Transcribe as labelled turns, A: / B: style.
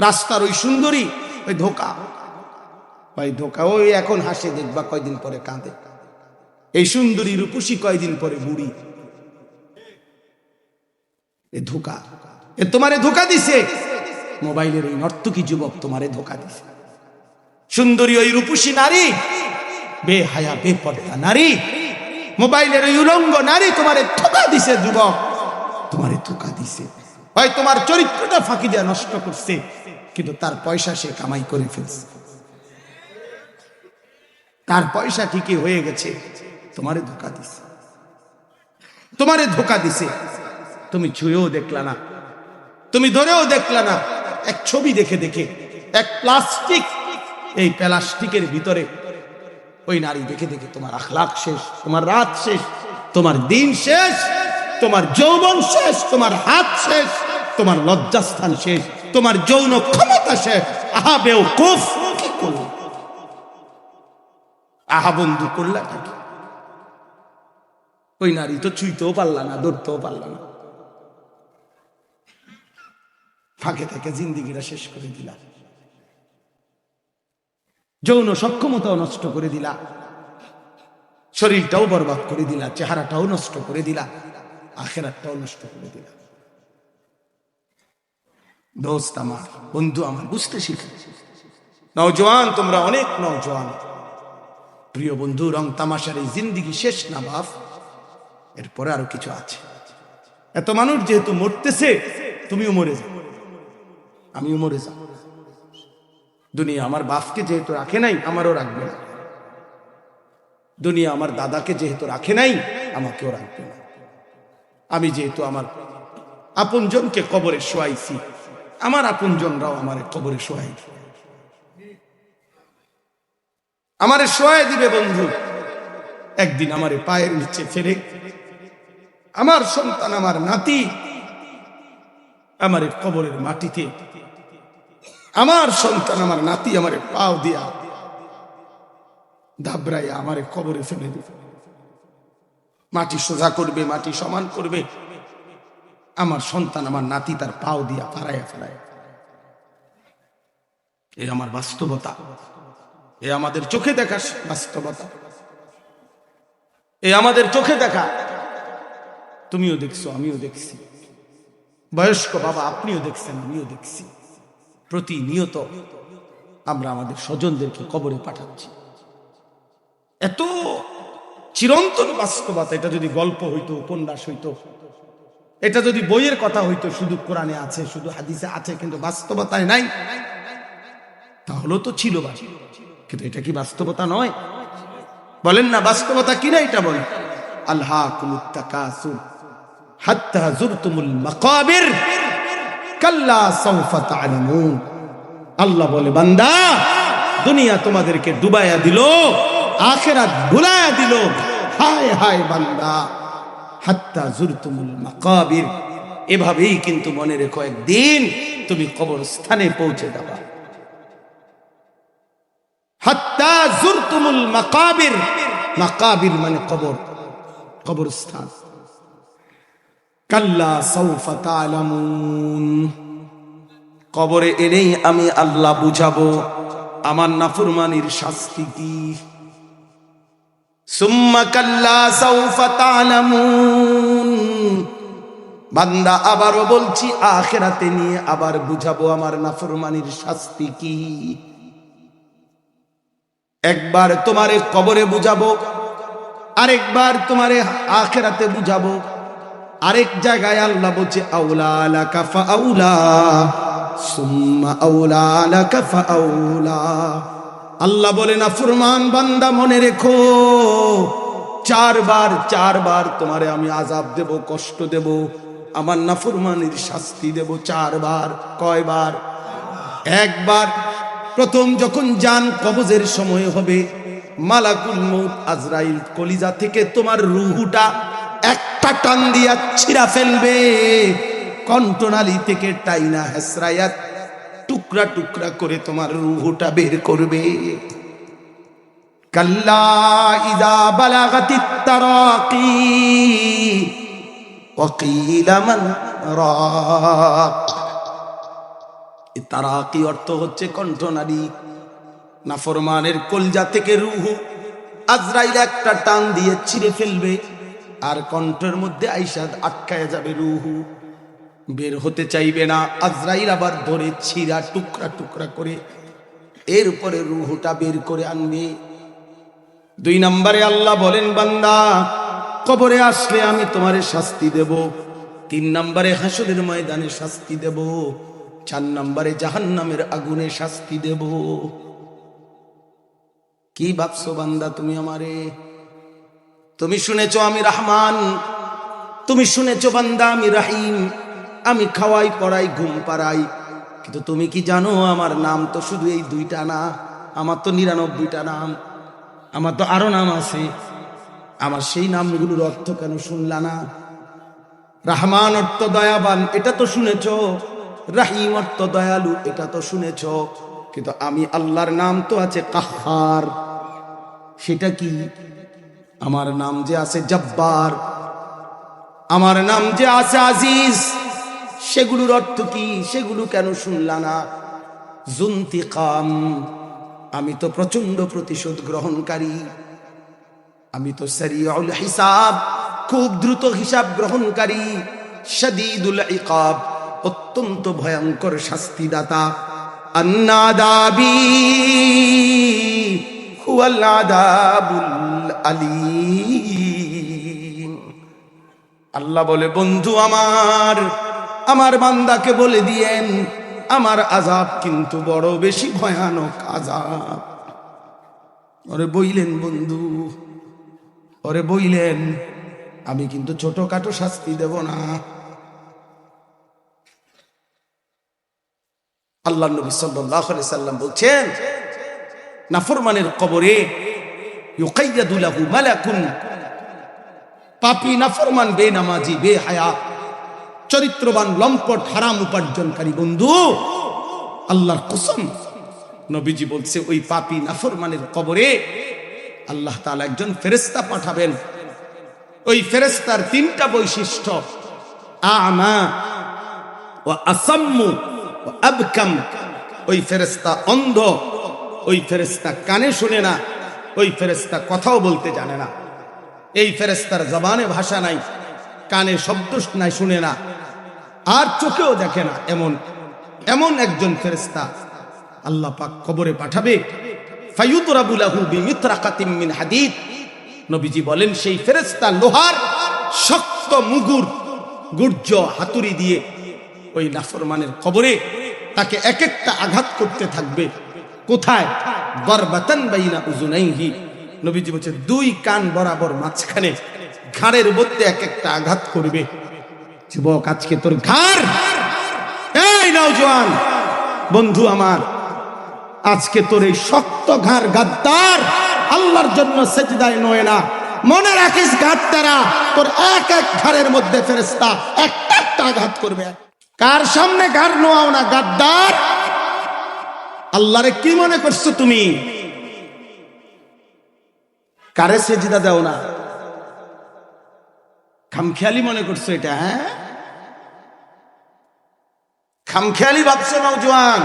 A: রাস্তার ওই সুন্দরী, ওই ধোকা। ওই ধোকা, ওই এখন হাসে দেখবা কয়দিন পরে কাঁদে। এই সুন্দরী রূপসী কয়দিন পরে বুড়ি। এ ধোকা। এ তোমারে ধোকা দিছে। মোবাইলের ওই নর্তকী যুবক তোমারে ধোকা দিছে। সুন্দরী ওই রূপসী নারী, বেহায়া, বেপর্দা নারী, মোবাইলের ওই উলঙ্গ নারী তোমারে ধোকা দিছে যুবক। তোমারে ধোকা দিছে। হয় তোমার চরিত্রটা ফাঁকি দেওয়া নষ্ট করছে, কিন্তু তার পয়সা সে কামাই করে ফেলছে। তার পয়সা ঠিকই হয়ে গেছে, তোমারে ধোকা দিছে। তোমারে ধোকা দিছে। তুমি ছুঁয়েও দেখলা না। তুমি ধরেও দেখলা না। এক ছবি দেখে দেখে, এক প্লাস্টিক, এই প্লাস্টিকের ভিতরে ওই নারী দেখে দেখে তোমার আখলাখ শেষ, তোমার রাত শেষ, তোমার দিন শেষ। তোমার যৌবন শেষ, তোমার হাত শেষ, তোমার লজ্জাস্থান শেষ, তোমার যৌন ক্ষমতা শেষ। আহা বেও কুফ, কি করল আহা বন্ধু করলা নাকি ওই নারী তো ছুঁইতেও পারলা না, ধরতেও পারলা না। ফাঁকে থেকে জিন্দিগিটা শেষ করে দিলা। যৌন সক্ষমতাও নষ্ট করে দিলা। শরীরটাও বরবাদ করে দিলা, চেহারাটাও নষ্ট করে দিলা। আখেরাতটাও নষ্ট করে দিলা দোস্ত আমার, বন্ধু আমার, বুঝতে শিখে। নওজোয়ান, তোমরা অনেক নওজোয়ান। প্রিয় বন্ধু, রং তামাশার এই জিন্দিগি শেষ না বাপ এরপরে আরও কিছু আছে। এত মানুষ যেহেতু মরতেছে, তুমিও মরে যাও। আমিও মরে যাও। দুনিয়া আমার বাপকে যেহেতু রাখে নাই, আমারও রাখবে না। দুনিয়া আমার দাদাকে যেহেতু রাখে নাই, আমাকেও রাখবে না। আমি যেহেতু আমার আপনজনকে কবরে শোয়াইছি, আমার আপনজনরাও আমার কবরে শোয়াই আমারে শোয়াই দিবে বন্ধু। একদিন আমারে পায়ের নিচে ফেলে আমার সন্তান, আমার নাতি আমার কবরের মাটিতে, আমার সন্তান, আমার নাতি আমার পাও দিয়া দাবরাইয়া আমারে কবরে ফেলে দিবে। মাটি সোজা করবে, মাটি সমান করবে। আমার সন্তান, আমার নাতি তার পাও দিয়া ফারাইয়া ফেলায়। এ আমার বাস্তবতা। এ আমাদের চোখে দেখা বাস্তবতা। এ আমাদের চোখে দেখা। তুমিও দেখছ, আমিও দেখছি। বয়স্ক বাবা, আপনিও দেখছেন, আমিও দেখছি। প্রতিনিয়ত আমরা আমাদের স্বজনদেরকে কবরে পাঠাচ্ছি। এত চিরন্তন বাস্তবতা, এটা যদি গল্প হইতো, উপন্যাস হইতো, এটা যদি বইয়ের কথা হইতো, শুধু কোরআনে আছে, শুধু হাদিসে আছে, কিন্তু বাস্তবতায় নাই, তাহলে তো ছিল কিন্তু এটা কি বাস্তবতা নয়? বলেন না, বাস্তবতা কিনা এটা বলেন। আল্লাহ হাত্তা জুরতুমুল মাকাবির, কাল্লা সাউফা তা'লামুন। আল্লাহ বলে, বান্দা, দুনিয়া তোমাদেরকে ডুবাইয়া দিল, আখেরাত ভুলাইয়া দিল। হায় হায় বান্দা। হাত্তা জুরতুমুল মাকাবির। এভাবেই কিন্তু মনে রেখো একদিন তুমি কবরস্থানে পৌঁছে যাবা। হাত্তা জুরতুমুল মাকাবির। মাকাবির মানে কবর, কবরস্থান। কাল্লা সৌফা তালামুন। কবরে এনেই আমি আল্লাহ বুঝাবো, আমার নাফরমানির শাস্তি কি? সুম্মা কাল্লা বান্দা, আবারও বলছি, আখেরাতে নিয়ে আবার বুঝাবো আমার নাফরমানির শাস্তি কি। একবার তোমারে কবরে বুঝাবো, আরেকবার তোমারে আখেরাতে বুঝাবো। আরেক জায়গায় আল্লাহ বলছে, আউলা লাকা ফাউলা, সুম্মা আউলা লাকা ফাউলা। আল্লাহ বলে, না, ফুরমান বান্দা মনে রেখো। চারবার চারবার তোমারে আমি আজাব দেব, কষ্ট দেব। আমার নাফরমানির শাস্তি দেব চারবার, কয়বার? একবার। প্রথম যখন যান, কবজের সময় হবে। মালাকুল মৌত আজরাইল কলিজা থেকে তোমার রুহুটা একটা টান দিয়া ছিঁড়া ফেলবে। কণ্ঠনালী থেকে টাইনা হেসরায়াত টুকরা টুকরা করে তোমার রুহুটা বের করবে। কাল্লা ইদা বালাগাতিত তারাকি, ওয়াকিলা মান রাক। তারাকি অর্থ হচ্ছে কণ্ঠনারী নাফরমানের কলজা থেকে রুহু আজরাইল একটা টান দিয়ে ছিঁড়ে ফেলবে, আর কণ্ঠের মধ্যে আইসাদ আটকায় যাবে রুহু। বের হতে চাইবে না। আজরাইল আবার ধরে ছিঁড়া টুকরা টুকরা করে এর উপরে রুহুটা বের করে আনবে। দুই নম্বরে আল্লাহ বলেন, বান্দা, কবরে আসলে আমি তোমারে শাস্তি দেব। তিন নম্বরে হাসরের ময়দানে শাস্তি দেব। চার নম্বরে জাহান্নামের আগুনে শাস্তি দেব। কি ভাবছ বান্দা তুমি আমারে? তুমি শুনেছ আমি রহমান, তুমি শুনেছ বান্দা আমি রাহিম। আমি খাওয়াই, পড়াই, ঘুম পাড়াই। কিন্তু তুমি কি জানো, আমার নাম তো শুধু এই দুইটা না, আমার তো নিরানব্বইটা নাম, আমার তো আরও নাম আছে। আমার সেই নামগুলোর অর্থ কেন শুনলা না? রাহমান অর্থ দয়াবান, এটা তো শুনেছ। রাহিম অর্থ দয়ালু, এটা তো শুনেছ। কিন্তু আমি আল্লাহর নাম তো আছে কাহার সেটা কি? আমার নাম যে আছে জব্বার। আমার নাম যে আছে আজিজ। সেগুলোর অর্থ কি? সেগুলো কেন শুনলা না? জুন্তিকাম, আমি তো প্রচণ্ড প্রতিশোধ গ্রহণকারী। আমি তো সারিউল হিসাব, খুব দ্রুত হিসাব গ্রহণকারী। শাদীদুল ইকাব, অত্যন্ত ভয়ঙ্কর শাস্তিদাতা। আল্লাহ বলে, বন্ধু আমার আমার বান্দাকে বলে দিয়েন, আমার আজাব কিন্তু বড় বেশি ভয়ানক আজাব। ওরে বইলেন বন্ধু, ওরে বইলেন, আমি কিন্তু ছোটখাটো শাস্তি দেব না। আল্লাহ নবী সাল্লাহ সাল্লাম বলছেন নাফরমানের কবরে ইউকাইয়াদুলাহু মালাকুন। পাপি নাফরমান বে নামাজি বে হায়া চরিত্রবান, লম্পট, হারাম উপার্জনকারী বন্ধু। আল্লাহর কসম, নবীজি বলছে, ওই পাপি নাফরমানের কবরে আল্লাহ তাআলা একজন ফেরেশতা পাঠাবেন। ওই ফেরেস্তার তিনটা বৈশিষ্ট্য। আমা ও আসাম্মু ও আবকাম। ওই ফেরেশতা অন্ধ, ওই ফেরেশতা কানে শুনে না, ওই ফেরেশতা কথাও বলতে জানে না। এই ফেরেস্তার জবানে ভাষা নাই, কানে শব্দ নাই, শুনে না। আর চোখেও দেখে না এমন এমন একজন ফেরেস্তা আল্লাহ পাক কবরে পাঠাবে। হাদিদ। নবীজি বলেন, সেই ফেরেস্তা লোহার শক্ত মুগুর গুর্জ হাতুড়ি দিয়ে ওই নাফরমানের কবরে তাকে এক একটা আঘাত করতে থাকবে। কোথায়? বরবাতান বাইনা উজুনাইহি। নবীজি বলছে দুই কান বরাবর মাঝখানে ঘাড়ের মধ্যে এক একটা আঘাত করবে। যুবক, আজকে তোর ঘাড়। এই নওজোয়ান বন্ধু আমার, আজকে তোর এই শক্ত ঘাড় গাদ্দার। আল্লাহর জন্য সেজদায় নয় না। মনে রাখিস ঘাট তারা এক এক ঘাড়ের মধ্যে ফেরেস্তা একটা একটা আঘাত করবে। কার সামনে ঘাড় নোয়াও না, গাদ্দার? আল্লাহরে কি মনে করছ তুমি? কারে সেজদা দাও না? খামখেয়ালি মনে করছ এটা হ্যাঁ? খামখেয়ালি ভাবছ নৌজওয়ান